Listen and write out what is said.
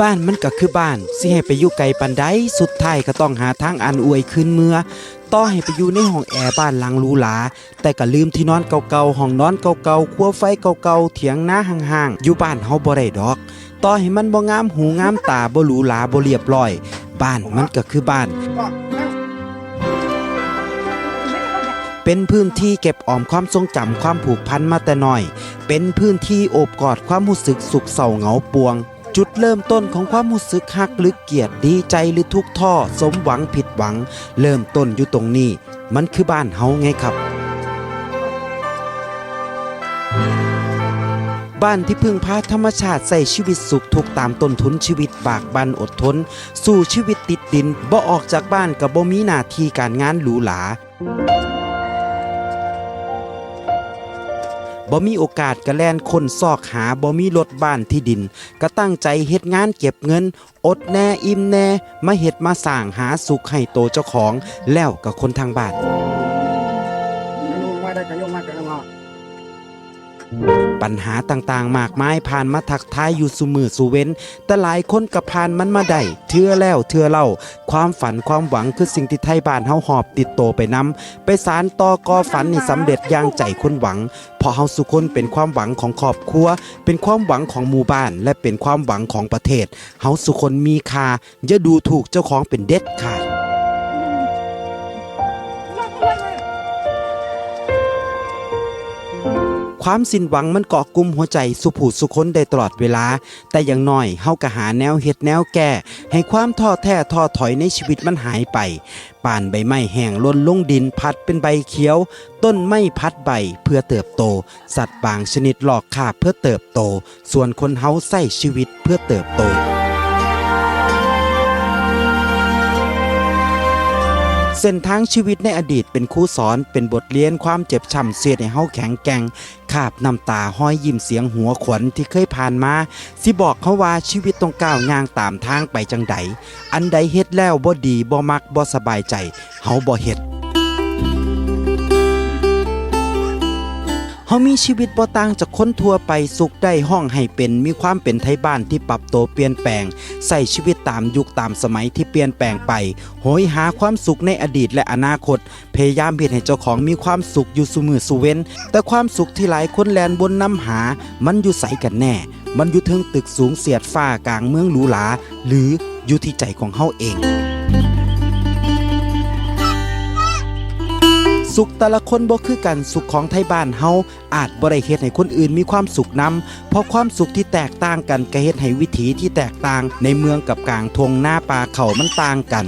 บ้านมันก็คือบ้าน สิให้ไปอยู่ไกลปันใดสุดท้ายก็ต้องหาทางอันอวยขึ้นเมื่อต่อให้ไปอยู่ในห้องแอร์บ้านหลังหรูหราแต่ก็ลืมที่นอนเก่าๆห้องนอนเก่าๆครัวไฟเก่าๆเถียงหน้าห่างๆอยู่บ้านเฮาบ่ได้ดอก ต่อให้มันบ่งามหูงามตาบ่หรูหราบ่เรียบร้อย บ้านมันก็คือบ้าน เป็นพื้นที่เก็บออมความทรงจำความผูกพันมาแต่น้อย เป็นพื้นที่โอบกอดความรู้สึกสุขเศร้าเหงาปวง จุดเริ่มต้นของความรู้สึกฮักหรือเกียดดีใจหรือทุกข์ท้อสมหวังผิดหวัง เริ่มต้นอยู่ตรงนี้ มันคือบ้านเฮาไงครับ บ้านที่พึ่งพาธรรมชาติใส่ชีวิตสุขทุกตามต้นทุนชีวิตบากบันอดทน สู่ชีวิตติดดินบ่ออกจากบ้านกับบ่มีหน้าที่การงานหรูหรา บ่มีโอกาสกระแลนคนซอกหาบ่มีรถบ้านที่ดิน ก็ตั้งใจเฮ็ดงานเก็บเงิน อดแน่อิ่มแน่ มาเฮ็ดมาสร้างหาสุขให้โตเจ้าของ แล้วกับคนทางบ้านมาได้ก็ยกมาก็ลงมา ปัญหาต่างๆ มากมายผ่านมาทักทายอยู่สุมือสุเว้น แต่หลายคนก็ผ่านมันมาได้เทื่อแล้วเทื่อเล่า ความฝันความหวังคือสิ่งที่ไทยบ้านเฮาหอบติดโตไปนำไปสารต่อกอฝันนี่สำเร็จอย่างใจคนหวัง เพราะเฮาสุคนเป็นความหวังของครอบครัว เป็นความหวังของหมู่บ้าน และเป็นความหวังของประเทศเฮาสุคนมีค่าอย่าดูถูกเจ้าของเป็นเด็ดขาด ความสิ้นหวังมันเกาะกลุ่มหัวใจสุผูสุคนได้ตลอดเวลา แต่อย่างน้อยเฮาก็หาแนวเฮ็ดแนวแก้ให้ความท้อแท้ท้อถอยในชีวิตมันหายไปป่านใบไม้แห้งล่นลงดินพัดเป็นใบเขียว ต้นไม้พัดใบเพื่อเติบโต สัตว์บางชนิดหลอกคาบเพื่อเติบโต ส่วนคนเฮาใส่ชีวิตเพื่อเติบโต เส้นทางชีวิตในอดีตเป็นคู่สอนเป็นบทเรียนความเจ็บช้ำเสียดให้เฮาแข็งแกร่งคาบน้ำตาห้อยยิ้มเสียงหัวขวัญที่เคยผ่านมา สิบอกเขาว่าชีวิตต้องก้าวย่างตามทางไปจังใด อันใดเฮ็ดแล้วบ่ดีบ่มักบ่สบายใจเฮาบ่เฮ็ด เฮามีชีวิตบ่ต่างจากคนทั่วไปสุขได้ห้องให้เป็นมีความเป็นไทยบ้านที่ปรับตัวเปลี่ยนแปลงใส่ชีวิตตามยุคตามสมัยที่เปลี่ยนแปลงไปโหยหาความสุขในอดีตและอนาคต พยายามเฮ็ดให้เจ้าของมีความสุขอยู่สุมือสุเว้น แต่ความสุขที่หลายคนแลนบนน้ำหา มันอยู่ใสกันแน่ มันอยู่เทึงตึกสูงเสียดฟ้ากลางเมืองหรูหราหรืออยู่ที่ใจของเฮาเอง สุขแต่ละคนบ่คือกันสุขของไทยบ้านเฮาอาจบ่ได้เฮ็ดให้คนอื่นมีความสุขนำเพราะความสุขที่แตกต่างกันก็เฮ็ดให้วิถีที่แตกต่าง ในเมืองกับกลางทงหน้าป่าเขามันต่างกัน